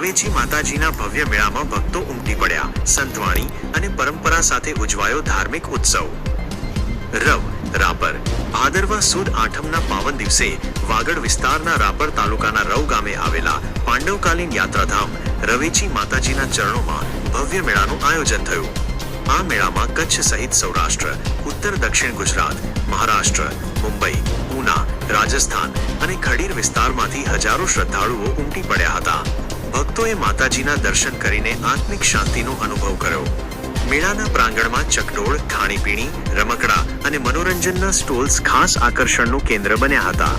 રવેચી માતાજીના ભવ્ય મેળામાં ભક્તો ઉમટી પડ્યા. સંતવાણી અને પરંપરા સાથે ઉજવાયો ધાર્મિક ઉત્સવ. રવ, રાપર. ભાદરવા સુદ આઠમના પાવન દિવસે વાગડ વિસ્તારના રાપર તાલુકાના રવ ગામે આવેલા પાંડવકાલીન યાત્રાધામ રવેચી માતાજીના ચરણોમાં ભવ્ય મેળાનું આયોજન થયું. આ મેળામાં કચ્છ સહિત સૌરાષ્ટ્ર, ઉત્તર દક્ષિણ ગુજરાત, મહારાષ્ટ્ર, મુંબઈ, ઉના, રાજસ્થાન અને ખડીર વિસ્તારમાંથી હજારો શ્રદ્ધાળુઓ ઉમટી પડ્યા હતા. ભક્તોએ માતાજીના દર્શન કરીને આત્મિક શાંતિનો અનુભવ કર્યો. મેળાના પ્રાંગણમાં ચકડોળ, ખાણીપીણી, રમકડા અને મનોરંજનના સ્ટોલ્સ ખાસ આકર્ષણનું કેન્દ્ર બન્યા હતા.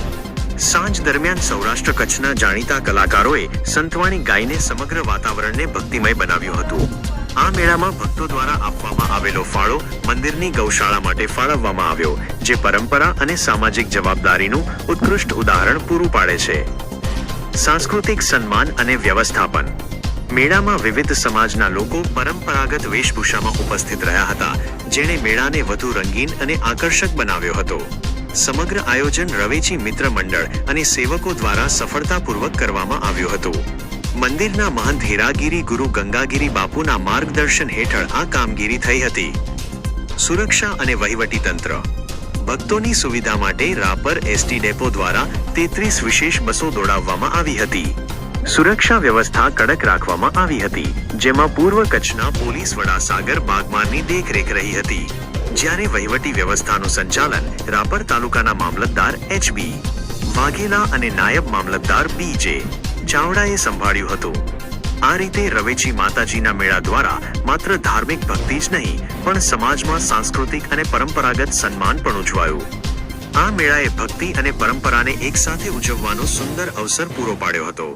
સાંજ દરમિયાન સૌરાષ્ટ્ર કચ્છના જાણીતા કલાકારોએ સંતવાણી ગાઈને સમગ્ર વાતાવરણને ભક્તિમય બનાવ્યું હતું. આ મેળામાં ભક્તો દ્વારા આપવામાં આવેલો ફાળો મંદિરની ગૌશાળા માટે ફાળવવામાં આવ્યો, જે પરંપરા અને સામાજિક જવાબદારીનું ઉત્કૃષ્ટ ઉદાહરણ પૂરું પાડે છે. સાંસ્કૃતિક સન્માન અને વ્યવસ્થાપન. મેળામાં વિવિધ સમાજના લોકો પરંપરાગત વેશભૂષામાં ઉપસ્થિત રહ્યા હતા, જેણે મેળાને વધુ રંગીન અને આકર્ષક બનાવ્યો હતો. સમગ્ર આયોજન રવેચી મિત્ર મંડળ અને સેવકો દ્વારા સફળતાપૂર્વક કરવામાં આવ્યું હતું. મંદિરના મહંત હીરાગીરી ગુરુ ગંગાગીરી બાપુના માર્ગદર્શન હેઠળ આ કામગીરી થઈ હતી. સુરક્ષા અને વહીવટી તંત્ર ભક્તોની સુવિધા માટે રાપર એસટી ડેપો દ્વારા તેત્રીસ વિશેષ બસો દોડાવવામાં આવી હતી. સુરક્ષા વ્યવસ્થા કડક રાખવામાં આવી હતી. જેમાં પૂર્વ કચ્છના પોલીસ વડા સાગર બાગમારની દેખરેખ રહી હતી. જ્યારે વહીવટી વ્યવસ્થાનું સંચાલન રાપર તાલુકાના મામલતદાર એચબી વાઘેલા અને નાયબ મામલતદાર બી જે, ચાવડાએ સંભાળ્યું હતું. આ રીતે રવેચી માતાજીના મેળા દ્વારા માત્ર ધાર્મિક ભક્તિ જ નહીં, પણ સમાજમાં સાંસ્કૃતિક અને પરંપરાગત સન્માન પણ ઉજવાયું. આ મેળાએ ભક્તિ અને પરંપરાને એકસાથે ઉજવવાનો સુંદર અવસર પૂરો પાડ્યો હતો.